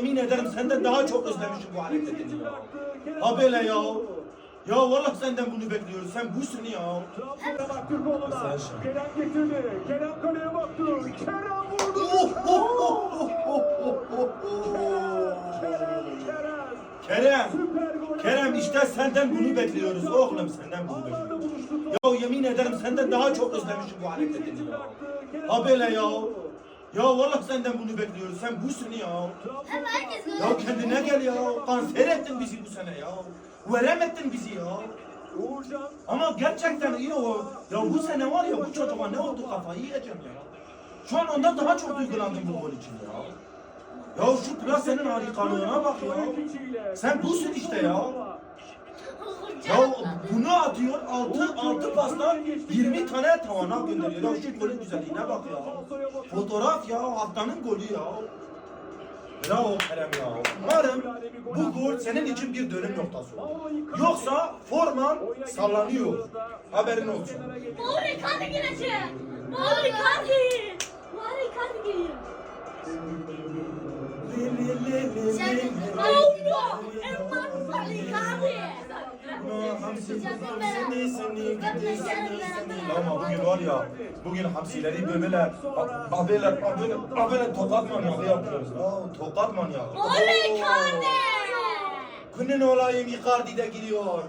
yemin ederim senden daha çok özlemişim bu hareketini ya. Ha böyle ya. Ya vallahi senden bunu bekliyoruz. Sen busun ya. Trabzon'a baktı koluna. Kerem getirdi. Kerem kaleye baktı. Kerem vurdu. Oh, oh, oh, oh, oh, oh, Kerem, oh. Kerem. Kerem. Süper gol. Kerem işte senden bunu bekliyoruz oğlum senden bunu bekliyoruz. Ya yemin ederim senden daha çok özlemişim bu hareketini ya. Ha böyle ya. Ya vallahi senden bunu bekliyoruz. Sen busun ya. Hem herkes böyle. Ya kendine gel ya. Kanser ettin bizi bu sene ya. Verem ettin bizi ya. Ama gerçekten iyi o. Ya bu sene var ya bu çocuğa ne oldu kafayı yiyeceğim ya. Şu an ondan daha çok duygulandım bu gol için ya. Ya şu plasenin harikalığına bak ya. Sen busun işte ya. Ya atıyor altı altı pasta 20 tane tavana gönderiyor. Ya şu golün güzelliğine bak ya. Fotoğraf ya haftanın golü ya. Bravo Kerem ya. Umarım bu gol senin için bir dönüm noktası olur. Yoksa forman sallanıyor. Haberin olsun. Mauro Icardi girecek. Mauro Icardi. Mauro Icardi geliyor. Mauro. Ama bugün var ya, bugün hamsileri böyle abeler, abeler, abeler tokat manyağı yapıyoruz. Ya tokat manyağı. Mauro Icardi. Günün olayım Icardi de giriyor.